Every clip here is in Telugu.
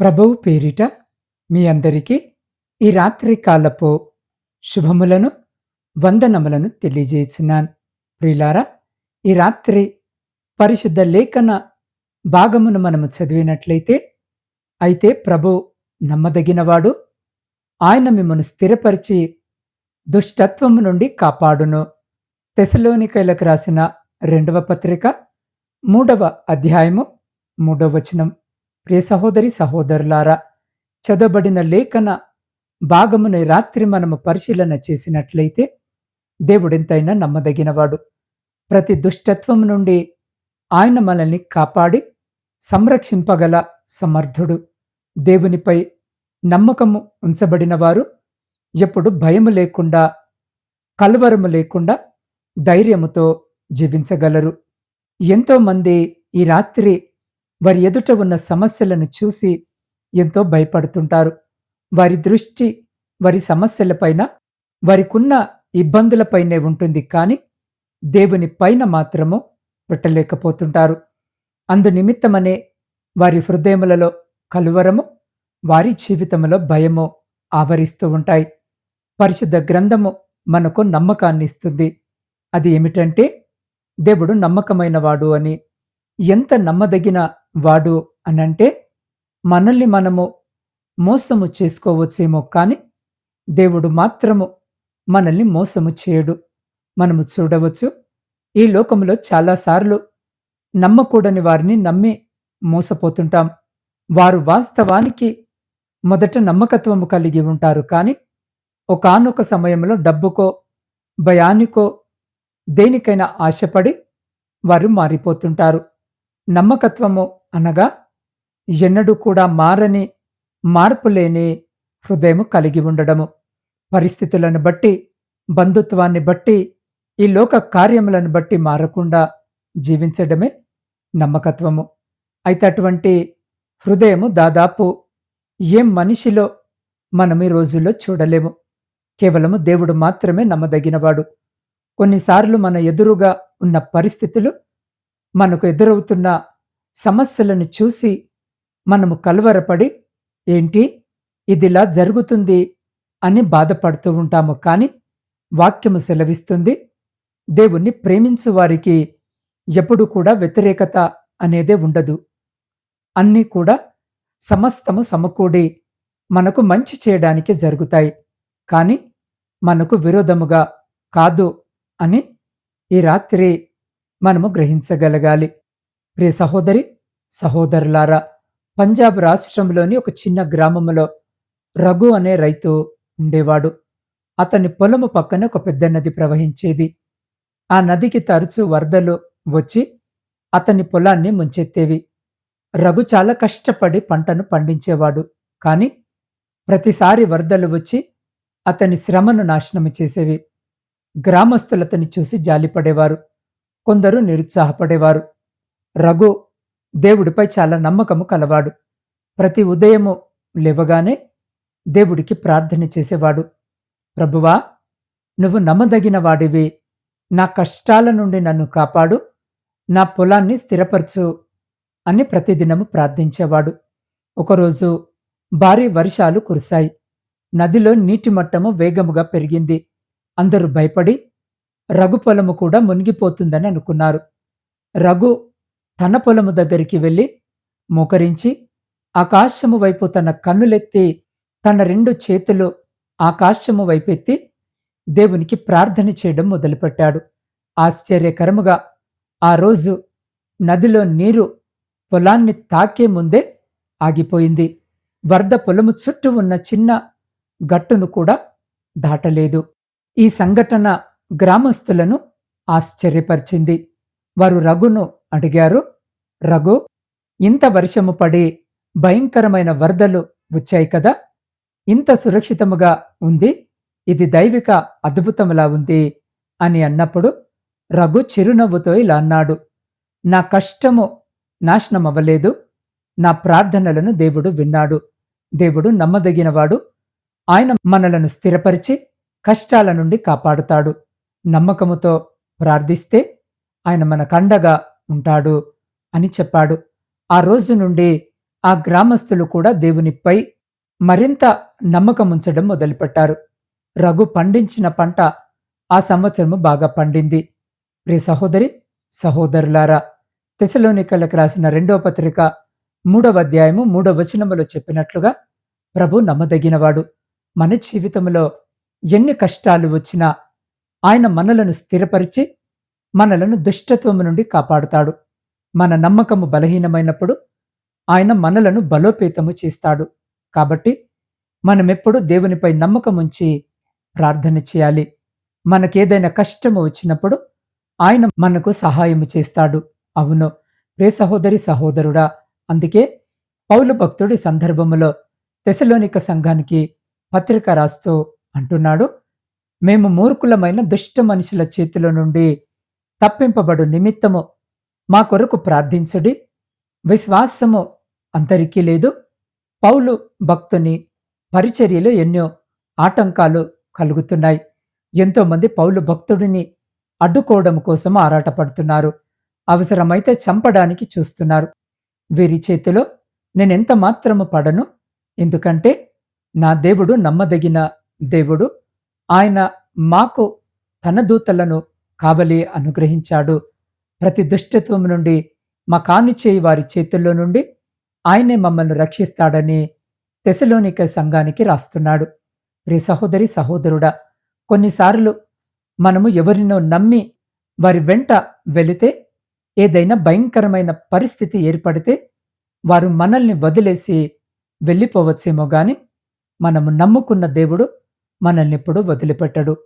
ప్రభువు పేరిట మీ అందరికీ ఈ రాత్రి కాలపు శుభములను వందనములను తెలియజేస్తున్నాను. ప్రిలారా ఈ రాత్రి పరిశుద్ధ లేఖన భాగమును మనము చదివినట్లయితే అయితే ప్రభు నమ్మదగినవాడు ఆయన మిమ్మను స్థిరపరిచి దుష్టత్వము నుండి కాపాడును. తెసలోనికైలకు రాసిన రెండవ పత్రిక మూడవ అధ్యాయము మూడవ వచనం. ప్రియ సహోదరి సహోదరులారా చదవబడిన లేఖన భాగముని రాత్రి మనము పరిశీలన చేసినట్లయితే దేవుడెంతైనా నమ్మదగినవాడు. ప్రతి దుష్టత్వం నుండి ఆయన మనల్ని కాపాడి సంరక్షింపగల సమర్థుడు. దేవునిపై నమ్మకము ఉంచబడిన వారు ఎప్పుడు భయము లేకుండా కలవరము లేకుండా ధైర్యముతో జీవించగలరు. ఎంతోమంది ఈ రాత్రి వారి ఎదుట ఉన్న సమస్యలను చూసి ఎంతో భయపడుతుంటారు. వారి దృష్టి వారి సమస్యలపైన వారికున్న ఇబ్బందులపైనే ఉంటుంది కానీ దేవుని పైన మాత్రము పెట్టలేకపోతుంటారు. అందునిమిత్తమనే వారి హృదయములలో కలువరము వారి జీవితంలో భయము ఆవరిస్తూ ఉంటాయి. పరిశుద్ధ గ్రంథము మనకు నమ్మకాన్ని ఇస్తుంది అది ఏమిటంటే దేవుడు నమ్మకమైనవాడు అని ఎంత నమ్మదగిన వాడు అనంటే మనల్ని మనము మోసము చేసుకోవచ్చేమో కానీ దేవుడు మాత్రము మనల్ని మోసము చేయడు. మనము చూడవచ్చు. ఈ లోకంలో చాలాసార్లు నమ్మకూడని వారిని నమ్మి మోసపోతుంటాం. వారు వాస్తవానికి మొదట నమ్మకత్వము కలిగి ఉంటారు కానీ ఒకనొక సమయంలో డబ్బుకో భయానికో దేనికైనా ఆశపడి వారు మారిపోతుంటారు. నమ్మకత్వము అనగా ఎన్నడూ కూడా మారని మార్పు లేని హృదయము కలిగి ఉండడము. పరిస్థితులను బట్టి బంధుత్వాన్ని బట్టి ఈ లోక కార్యములను బట్టి మారకుండా జీవించడమే నమ్మకత్వము. అయితే అటువంటి హృదయము దాదాపు ఏం మనిషిలో మనం ఈ రోజుల్లో చూడలేము. కేవలము దేవుడు మాత్రమే నమ్మదగినవాడు. కొన్నిసార్లు మన ఎదురుగా ఉన్న పరిస్థితులు మనకు ఎదురవుతున్న సమస్యలను చూసి మనము కలవరపడి ఏంటి? ఇదిలా జరుగుతుంది అని బాధపడుతూ ఉంటాము. కానీ వాక్యము సెలవిస్తుంది. దేవుణ్ణి ప్రేమించు వారికి ఎప్పుడు కూడా వ్యతిరేకత అనేదే ఉండదు. అన్నీ కూడా సమస్తము సమకూడి మనకు మంచి చేయడానికి జరుగుతాయి. కానీ మనకు విరోధముగా కాదు అని ఈ రాత్రి మనము గ్రహించగలగాలి. ప్రియ సహోదరి సహోదరులారా పంజాబ్ రాష్ట్రంలోని ఒక చిన్న గ్రామంలో రఘు అనే రైతు ఉండేవాడు. అతని పొలము పక్కన ఒక పెద్ద నది ప్రవహించేది. ఆ నదికి తరచూ వరదలు వచ్చి అతని పొలాన్ని ముంచెత్తేవి. రఘు చాలా కష్టపడి పంటను పండించేవాడు. కాని ప్రతిసారి వరదలు వచ్చి అతని శ్రమను నాశనం చేసేవి. గ్రామస్తులతని చూసి జాలిపడేవారు. కొందరు నిరుత్సాహపడేవారు. రఘు దేవుడిపై చాలా నమ్మకము కలవాడు. ప్రతి ఉదయము లేవగానే దేవుడికి ప్రార్థన చేసేవాడు. ప్రభువా నువ్వు నమ్మదగిన వాడివి. నా కష్టాల నుండి నన్ను కాపాడు. నా పొలాన్ని స్థిరపరచు అని ప్రతిదినము ప్రార్థించేవాడు. ఒకరోజు భారీ వర్షాలు కురిశాయి. నదిలో నీటి మట్టము వేగముగా పెరిగింది. అందరూ భయపడి రఘు పొలము కూడా మునిగిపోతుందని అనుకున్నారు. రఘు తన పొలము దగ్గరికి వెళ్ళి మోకరించి ఆకాశము వైపు తన కన్నులెత్తి తన రెండు చేతులు ఆకాశము వైపెత్తి దేవునికి ప్రార్థన చేయడం మొదలుపెట్టాడు. ఆశ్చర్యకరముగా ఆ రోజు నదిలో నీరు పొలాన్ని తాకే ముందే ఆగిపోయింది. వరద పొలము చుట్టూ ఉన్న చిన్న గట్టును కూడా దాటలేదు. ఈ సంఘటన గ్రామస్తులను ఆశ్చర్యపరిచింది. వారు రఘును అడిగారు రఘు ఇంత వర్షము పడి భయంకరమైన వరదలు వచ్చాయి కదా. ఇంత సురక్షితముగా ఉంది. ఇది దైవిక అద్భుతములా ఉంది అని అన్నప్పుడు రఘు చిరునవ్వుతో ఇలా అన్నాడు నా కష్టము నాశనమవ్వలేదు. నా ప్రార్థనలను దేవుడు విన్నాడు. దేవుడు నమ్మదగినవాడు. ఆయన మనలను స్థిరపరిచి కష్టాల నుండి కాపాడుతాడు. నమ్మకముతో ప్రార్థిస్తే ఆయన మన కండగా ఉంటాడు అని చెప్పాడు. ఆ రోజు నుండి ఆ గ్రామస్తులు కూడా దేవునిపై మరింత నమ్మకం ఉంచడం మొదలుపెట్టారు. రఘు పండించిన పంట ఆ సంవత్సరము బాగా పండింది. ప్రియ సహోదరి సహోదరులారా తెసలోనికలకు రాసిన రెండో పత్రిక మూడవ అధ్యాయము మూడవ వచనములో చెప్పినట్లుగా ప్రభు నమ్మదగినవాడు. మన జీవితంలో ఎన్ని కష్టాలు వచ్చినా ఆయన మనలను స్థిరపరిచి మనలను దుష్టత్వము నుండి కాపాడుతాడు. మన నమ్మకము బలహీనమైనప్పుడు ఆయన మనలను బలోపేతము చేస్తాడు. కాబట్టి మనమెప్పుడు దేవునిపై నమ్మకం ఉంచి ప్రార్థన చేయాలి. మనకేదైనా కష్టము వచ్చినప్పుడు ఆయన మనకు సహాయము చేస్తాడు. అవును ప్రే సహోదరి సహోదరుడా అందుకే పౌలు భక్తుడి సందర్భములో తెశలోనిక సంఘానికి పత్రిక రాస్తూ అంటున్నాడు. మేము మూర్ఖులమైన దుష్ట మనుషుల చేతిలో నుండి తప్పింపబడు నిమిత్తము మా కొరకు ప్రార్థించుడి. విశ్వాసము అంతరికీ లేదు. పౌలు భక్తుని పరిచర్యలో ఎన్నో ఆటంకాలు కలుగుతున్నాయి. ఎంతోమంది పౌలు భక్తుడిని అడ్డుకోవడం కోసం ఆరాటపడుతున్నారు. అవసరమైతే చంపడానికి చూస్తున్నారు. వీరి చేతిలో నేనెంత మాత్రము పడను? ఎందుకంటే నా దేవుడు నమ్మదగిన దేవుడు ఆయన మాకు తన దూతలను కావలి అనుగ్రహించాడు. ప్రతి దుష్టత్వం నుండి మా కానుచేయి వారి చేతుల్లో నుండి ఆయనే మమ్మల్ని రక్షిస్తాడని తెసలోనిక సంఘానికి రాస్తున్నాడు. ప్రి సహోదరి సహోదరుడా కొన్నిసార్లు మనము ఎవరినో నమ్మి వారి వెంట వెళితే ఏదైనా భయంకరమైన పరిస్థితి ఏర్పడితే వారు మనల్ని వదిలేసి వెళ్ళిపోవచ్చేమో గాని మనము నమ్ముకున్న దేవుడు మనల్ని ఎప్పుడూ వదిలిపెట్టడు.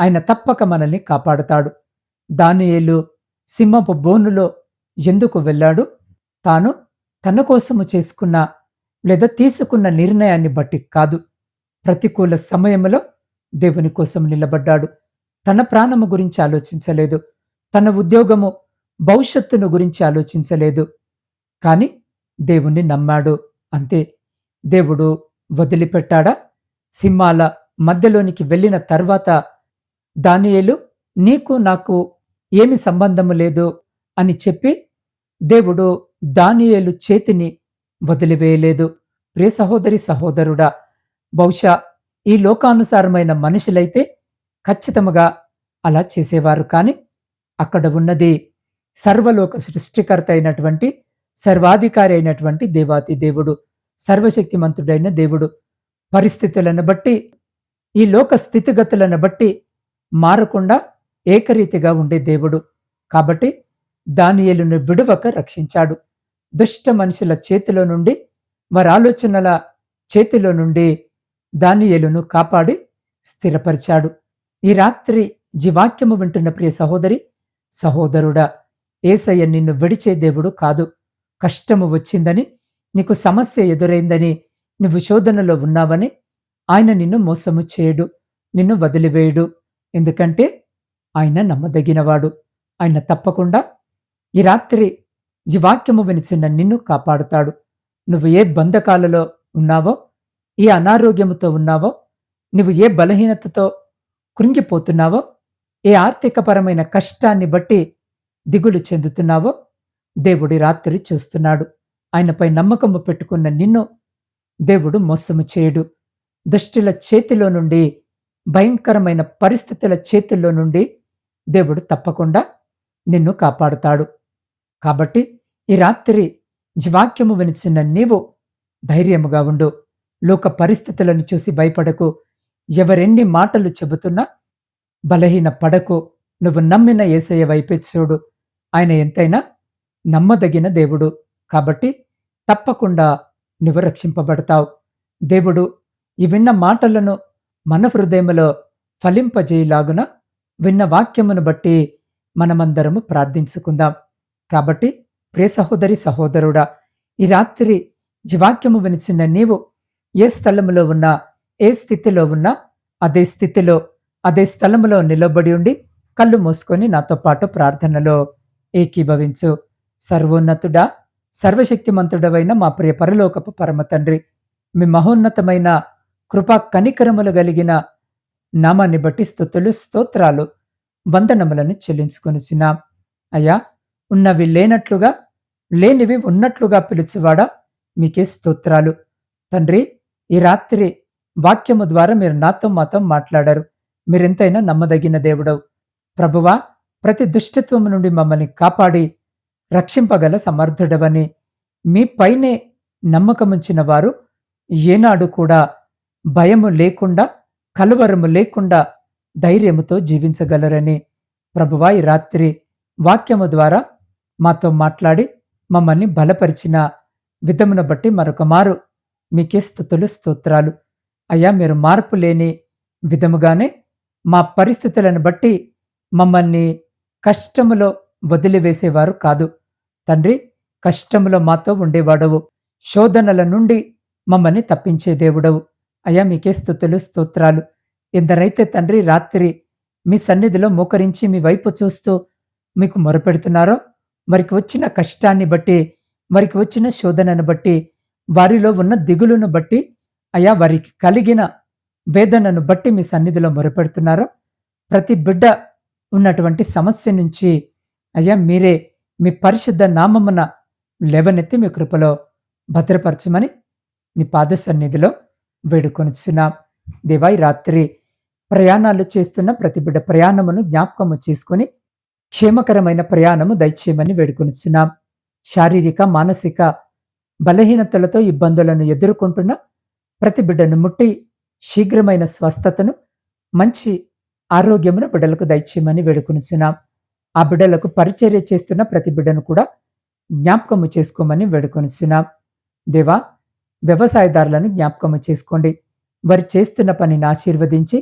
ఆయన తప్పక మనల్ని కాపాడుతాడు. దానియేలు సింహపు బోనులో ఎందుకు వెళ్ళాడు? తాను తన కోసము చేసుకున్న లేదా తీసుకున్న నిర్ణయాన్ని బట్టి కాదు. ప్రతికూల సమయంలో దేవుని కోసం నిలబడ్డాడు. తన ప్రాణము గురించి ఆలోచించలేదు. తన ఉద్యోగము భవిష్యత్తును గురించి ఆలోచించలేదు. కాని దేవుణ్ణి నమ్మాడు. అంతే. దేవుడు వదిలిపెట్టాడా? సింహాల మధ్యలోనికి వెళ్ళిన తర్వాత దానియేలు నీకు నాకు ఏమి సంబంధము లేదు అని చెప్పి దేవుడు దానియేలు చేతిని వదిలివేయలేదు. ప్రియ సహోదరి సహోదరుడా బహుశా ఈ లోకానుసారమైన మనుషులైతే ఖచ్చితముగా అలా చేసేవారు. కాని అక్కడ ఉన్నది సర్వలోక సృష్టికర్త అయినటువంటి సర్వాధికారి అయినటువంటి దేవాతి దేవుడు సర్వశక్తిమంతుడైన దేవుడు పరిస్థితులను బట్టి ఈ లోక స్థితిగతులను బట్టి మారకుండా ఏకరీతిగా ఉండే దేవుడు. కాబట్టి దానియేలును విడువక రక్షించాడు. దుష్ట మనుషుల చేతిలో నుండి వారి ఆలోచనల చేతిలో నుండి దానియేలును కాపాడి స్థిరపరిచాడు. ఈ రాత్రి జీవాక్యము వింటున్న ప్రియ సహోదరి సహోదరుడా ఏసయ్య నిన్ను విడిచే దేవుడు కాదు. కష్టము వచ్చిందని నీకు సమస్య ఎదురైందని నువ్వు శోధనలో ఉన్నావని ఆయన నిన్ను మోసము చేయడు నిన్ను వదిలివేయడు. ఎందుకంటే ఆయన నమ్మదగినవాడు. ఆయన తప్పకుండా ఈ రాత్రి ఈ వాక్యము వినిచిన నిన్ను కాపాడుతాడు. నువ్వు ఏ బంధకాలలో ఉన్నావో ఏ అనారోగ్యముతో ఉన్నావో నువ్వు ఏ బలహీనతతో కృంగిపోతున్నావో ఏ ఆర్థికపరమైన కష్టాన్ని బట్టి దిగులు చెందుతున్నావో దేవుడి రాత్రి చూస్తున్నాడు. ఆయనపై నమ్మకము పెట్టుకున్న నిన్ను దేవుడు మోసము చేయడు. దుష్టుల చేతిలో నుండి భయంకరమైన పరిస్థితుల చేతుల్లో నుండి దేవుడు తప్పకుండా నిన్ను కాపాడుతాడు. కాబట్టి ఈ రాత్రి వాక్యము వినిచిన నీవు ధైర్యముగా ఉండు. లోక పరిస్థితులను చూసి భయపడకు. ఎవరెన్ని మాటలు చెబుతున్నా బలహీన పడకు. నువ్వు నమ్మిన ఏసయ్య వైపే చూడు. ఆయన ఎంతైనా నమ్మదగిన దేవుడు. కాబట్టి తప్పకుండా నువ్వు రక్షింపబడతావు. దేవుడు ఈ విన్న మాటలను మన హృదయములో ఫలింపజేయలాగున విన్న వాక్యమును బట్టి మనమందరము ప్రార్థించుకుందాం. కాబట్టి ప్రే సహోదరి సహోదరుడా ఈ రాత్రి జీవాక్యము వినిచిన నీవు ఏ స్థలములో ఉన్నా ఏ స్థితిలో ఉన్నా అదే స్థితిలో అదే స్థలములో నిలబడి ఉండి కళ్ళు మూసుకొని నాతో పాటు ప్రార్థనలో ఏకీభవించు. సర్వోన్నతుడా సర్వశక్తిమంతుడవైన మా ప్రియ పరలోకపు పరమ తండ్రి మీ మహోన్నతమైన కృపా కనికరములు కలిగిన నామాన్ని బట్టి స్థుతులు స్తోత్రాలు వందనములను చెల్లించుకొనిచున్నాం. అయ్యా ఉన్నవి లేనట్లుగా లేనివి ఉన్నట్లుగా పిలుచువాడా? మీకే స్తోత్రాలు. తండ్రి ఈ రాత్రి వాక్యము ద్వారా మీరు నాతో మాతో మాట్లాడారు. మీరెంతైనా నమ్మదగిన దేవుడవు. ప్రభువా ప్రతి దుష్టత్వము నుండి మమ్మల్ని కాపాడి రక్షింపగల సమర్థుడవని మీ పైనే నమ్మకముంచిన వారు ఏనాడు కూడా భయము లేకుండా కలువరము లేకుండా ధైర్యముతో జీవించగలరని ప్రభువా ఈ రాత్రి వాక్యము ద్వారా మాతో మాట్లాడి మమ్మల్ని బలపరిచిన విధమును బట్టి మరొక మారు. మీకే స్థుతులు స్తోత్రాలు. అయ్యా మీరు మార్పు లేని విధముగానే మా పరిస్థితులను బట్టి మమ్మల్ని కష్టములో వదిలివేసేవారు కాదు. తండ్రి కష్టములో మాతో ఉండేవాడవు. శోధనల నుండి మమ్మల్ని తప్పించే దేవుడవు. అయ్యా మీకే స్థుతులు స్తోత్రాలు. ఎందరైతే తండ్రి రాత్రి మీ సన్నిధిలో మోకరించి మీ వైపు చూస్తూ మీకు మొరపెడుతున్నారో మరికి వచ్చిన కష్టాన్ని బట్టి మరికి వచ్చిన శోధనను బట్టి వారిలో ఉన్న దిగులును బట్టి అయా వారికి కలిగిన వేదనను బట్టి మీ సన్నిధిలో మొరపెడుతున్నారో ప్రతి బిడ్డ ఉన్నటువంటి సమస్య నుంచి అయ్యా మీరే మీ పరిశుద్ధ నామమున లేవనెత్తి మీ కృపలో భద్రపరచమని మీ పాద సన్నిధిలో వేడుకొనిచున్నాం. దేవాయి రాత్రి ప్రయాణాలు చేస్తున్న ప్రతి బిడ్డ ప్రయాణమును జ్ఞాపకము చేసుకుని క్షేమకరమైన ప్రయాణము దయచేయమని వేడుకొనిచున్నాం. శారీరక మానసిక బలహీనతలతో ఇబ్బందులను ఎదుర్కొంటున్న ప్రతి బిడ్డను ముట్టి శీఘ్రమైన స్వస్థతను మంచి ఆరోగ్యమును బిడ్డలకు దయచేయమని వేడుకొనిచున్నాం. ఆ బిడ్డలకు పరిచర్య చేస్తున్న ప్రతి బిడ్డను కూడా జ్ఞాపకము చేసుకోమని వేడుకొనిచున్నాం. దేవా వ్యవసాయదారులను జ్ఞాపకము చేసుకోండి. వారు చేస్తున్న పనిని ఆశీర్వదించి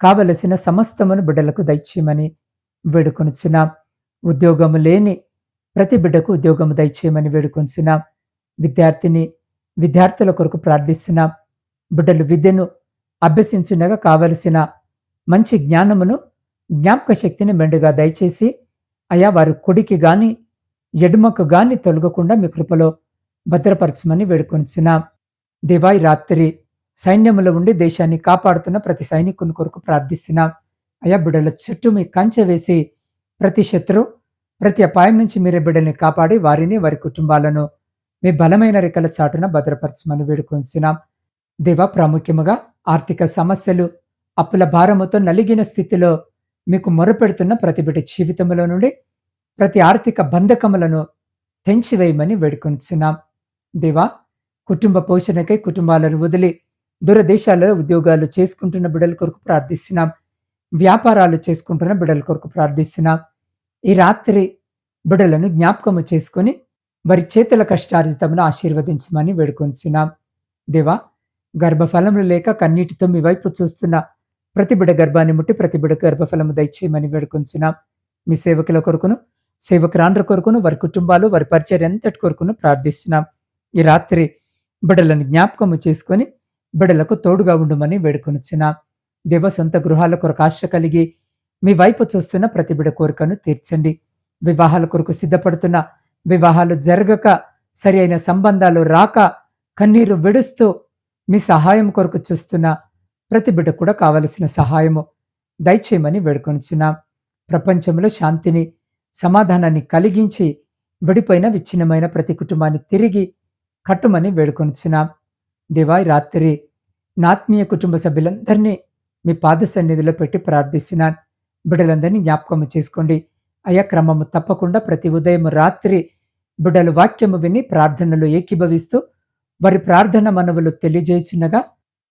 కావలసిన సమస్తమును బిడ్డలకు దయచేయమని వేడుకొనుచున్నాం. ఉద్యోగము లేని ప్రతి బిడ్డకు ఉద్యోగము దయచేయమని వేడుకొంచున్నాం విద్యార్థిని విద్యార్థుల కొరకు ప్రార్థిస్తున్నాం. బిడ్డలు విద్యను అభ్యసించునగా కావలసిన మంచి జ్ఞానమును జ్ఞాపక శక్తిని మెండుగా దయచేసి అయా వారి కుడికి గాని ఎడుమకు గాని తొలగకుండా మీ కృపలో భద్రపరచమని వేడుకొనిచున్నాం దేవాయి రాత్రి సైన్యములో ఉండి దేశాన్ని కాపాడుతున్న ప్రతి సైనికుని కొరకు ప్రార్థిస్తున్నాం. అయా బిడ్డల చుట్టూ మీ కంచె వేసి ప్రతి శత్రు ప్రతి అపాయం నుంచి మీరే బిడ్డల్ని కాపాడి వారిని వారి కుటుంబాలను మీ బలమైన రెక్కల చాటున భద్రపరచమని వేడుకొంచున్నాం దేవ ప్రాముఖ్యముగా ఆర్థిక సమస్యలు అప్పుల భారముతో నలిగిన స్థితిలో మీకు మొరపెడుతున్న ప్రతి బిడ్డ జీవితంలో నుండి ప్రతి ఆర్థిక బంధకములను తెంచివేయమని వేడుకొంచున్నాం దేవా కుటుంబ పోషణకై కుటుంబాలను వదిలి దూరదేశాలలో ఉద్యోగాలు చేసుకుంటున్న బిడ్డల కొరకు ప్రార్థిస్తున్నాం. వ్యాపారాలు చేసుకుంటున్న బిడ్డల కొరకు ప్రార్థిస్తున్నాం. ఈ రాత్రి బిడ్డలను జ్ఞాపకము చేసుకుని వారి చేతుల కష్టార్జితమును ఆశీర్వదించమని వేడుకొంచున్నాం. దేవా గర్భఫలములు లేక కన్నీటితో మీ వైపు చూస్తున్న ప్రతి బిడ గర్భాన్ని ముట్టి ప్రతి బిడ గర్భఫలము దయచేయమని వేడుకొంచున్నాం. మీ సేవకుల కొరకును సేవకురాండ్ర కొరకును వారి కుటుంబాలు వారి పరిచయం ఎంతటి కొరకును ప్రార్థిస్తున్నాం. ఈ రాత్రి బిడలను జ్ఞాపకము చేసుకొని బిడలకు తోడుగా ఉండమని వేడుకొనిచ్చున్నాం దేవ సొంత గృహాల కొరకు ఆశ కలిగి మీ వైపు చూస్తున్న ప్రతి బిడ కోరికను తీర్చండి. వివాహాల కొరకు సిద్ధపడుతున్న వివాహాలు జరగక సరి అయిన సంబంధాలు రాక కన్నీరు విడుస్తూ మీ సహాయం కొరకు చూస్తున్న ప్రతి బిడ్డ కూడా కావలసిన సహాయము దయచేయమని వేడుకొనిచున్నాం ప్రపంచంలో శాంతిని సమాధానాన్ని కలిగించి విడిపోయిన విచ్ఛిన్నమైన ప్రతి కుటుంబాన్ని తిరిగి కట్టుమని వేడుకొనిచున్నాం. దివాయి రాత్రి నాత్మీయ కుటుంబ సభ్యులందరినీ మీ పాద సన్నిధిలో పెట్టి ప్రార్థిస్తున్నాను. బిడ్డలందరినీ జ్ఞాపకము చేసుకోండి. అయా క్రమము తప్పకుండా ప్రతి ఉదయం రాత్రి బిడ్డలు వాక్యము విని ప్రార్థనలు ఏకీభవిస్తూ వారి ప్రార్థన మనవులు తెలియజేయుచున్నగా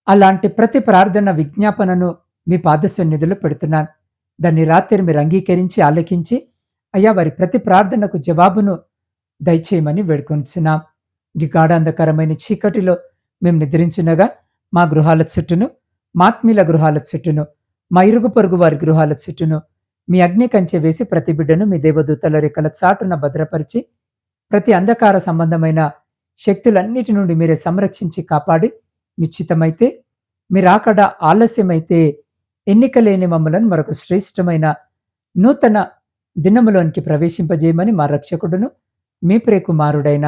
అలాంటి ప్రతి ప్రార్థన విజ్ఞాపనను మీ పాద సన్నిధిలో పెడుతున్నాను. దాన్ని రాత్రి మీరు అంగీకరించి ఆలకించి అయ్యా వారి ప్రతి ప్రార్థనకు జవాబును దయచేయమని వేడుకొంచున్నాం గాఢాంధకరమైన చీకటిలో మేము నిద్రించినగా మా గృహాల చుట్టూను మాత్మీల గృహాల చుట్టూను మా ఇరుగు పొరుగు వారి గృహాల చుట్టూను మీ అగ్ని కంచె వేసి ప్రతి బిడ్డను మీ దేవదూతల రెక్కల చాటున భద్రపరిచి ప్రతి అంధకార సంబంధమైన శక్తులన్నిటి నుండి మీరే సంరక్షించి కాపాడి నిశ్చితమైతే మీరాకడ ఆలస్యమైతే ఎన్నిక లేని మమ్మలను మరొక శ్రేష్టమైన నూతన దినములోనికి ప్రవేశింపజేయమని మా రక్షకుడును మీ ప్రేకుమారుడైన